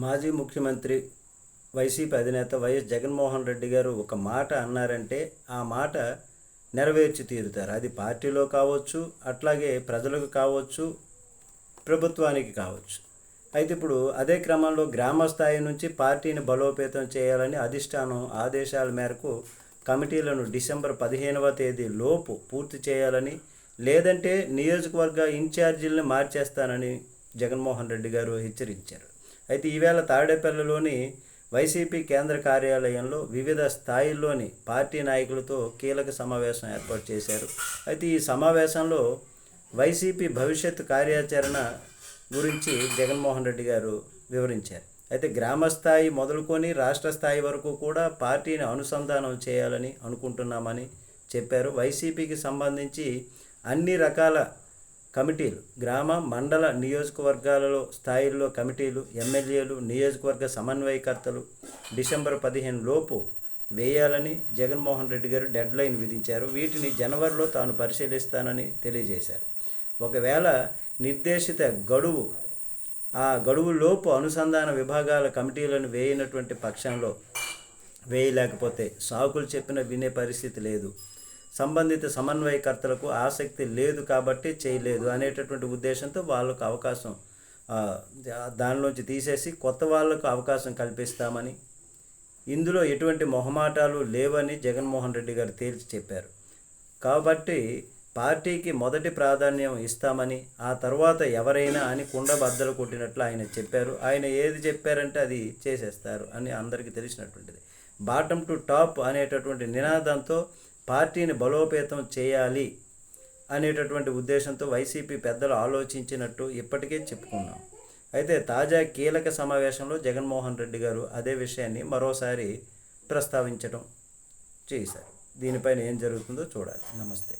మాజీ ముఖ్యమంత్రి వైసీపీ అధినేత వైఎస్ జగన్మోహన్ రెడ్డి గారు ఒక మాట అన్నారంటే ఆ మాట నెరవేర్చి తీరుతారు. అది పార్టీలో కావచ్చు అట్లాగే ప్రజలకు కావచ్చు ప్రభుత్వానికి కావచ్చు. అయితే ఇప్పుడు అదే క్రమంలో గ్రామ స్థాయి నుంచి పార్టీని బలోపేతం చేయాలని అధిష్టానం ఆదేశాల మేరకు కమిటీలను డిసెంబర్ పదిహేనవ తేదీ లోపు పూర్తి చేయాలని లేదంటే నియోజకవర్గ ఇన్ఛార్జీలను మార్చేస్తానని జగన్మోహన్ రెడ్డి గారు హెచ్చరించారు. అయితే ఈవేళ తాడేపల్లిలోని వైసీపీ కేంద్ర కార్యాలయంలో వివిధ స్థాయిల్లోని పార్టీ నాయకులతో కీలక సమావేశం ఏర్పాటు చేశారు. అయితే ఈ సమావేశంలో వైసీపీ భవిష్యత్ కార్యాచరణ గురించి జగన్మోహన్ రెడ్డి గారు వివరించారు. అయితే గ్రామ స్థాయి మొదలుకొని రాష్ట్ర స్థాయి వరకు కూడా పార్టీని అనుసంధానం చేయాలని అనుకుంటున్నామని చెప్పారు. వైసీపీకి సంబంధించి అన్ని రకాల కమిటీలు గ్రామ మండల నియోజకవర్గాలలో స్థాయిల్లో కమిటీలు ఎమ్మెల్యేలు నియోజకవర్గ సమన్వయకర్తలు డిసెంబర్ పదిహేను లోపు వేయాలని జగన్మోహన్ రెడ్డి గారు డెడ్ లైన్ విధించారు. వీటిని జనవరిలో తాను పరిశీలిస్తానని తెలియజేశారు. ఒకవేళ నిర్దేశిత గడువు ఆ గడువులోపు అనుసంధాన విభాగాల కమిటీలను వేయనటువంటి పక్షంలో వేయలేకపోతే సాకులు చెప్పిన వినే పరిస్థితి లేదు. సంబంధిత సమన్వయకర్తలకు ఆసక్తి లేదు కాబట్టి చేయలేదు అనేటటువంటి ఉద్దేశంతో వాళ్ళకు అవకాశం దానిలోంచి తీసేసి కొత్త వాళ్ళకు అవకాశం కల్పిస్తామని ఇందులో ఎటువంటి మొహమాటాలు లేవని జగన్మోహన్ రెడ్డి గారు తేల్చి చెప్పారు. కాబట్టి పార్టీకి మొదటి ప్రాధాన్యం ఇస్తామని ఆ తర్వాత ఎవరైనా అని కుండ బద్దలు కొట్టినట్లు ఆయన చెప్పారు. ఆయన ఏది చెప్పారంటే అది చేసేస్తారు అని అందరికీ తెలిసినటువంటిది. బాటమ్ టు టాప్ అనేటటువంటి నినాదంతో పార్టీని బలోపేతం చేయాలి అనేటటువంటి ఉద్దేశంతో వైసీపీ పెద్దలు ఆలోచించినట్టు ఇప్పటికే చెప్పుకున్నాం. అయితే తాజా కీలక సమావేశంలో జగన్మోహన్ రెడ్డి గారు అదే విషయాన్ని మరోసారి ప్రస్తావించడం చేశారు. దీనిపైన ఏం జరుగుతుందో చూడాలి. నమస్తే.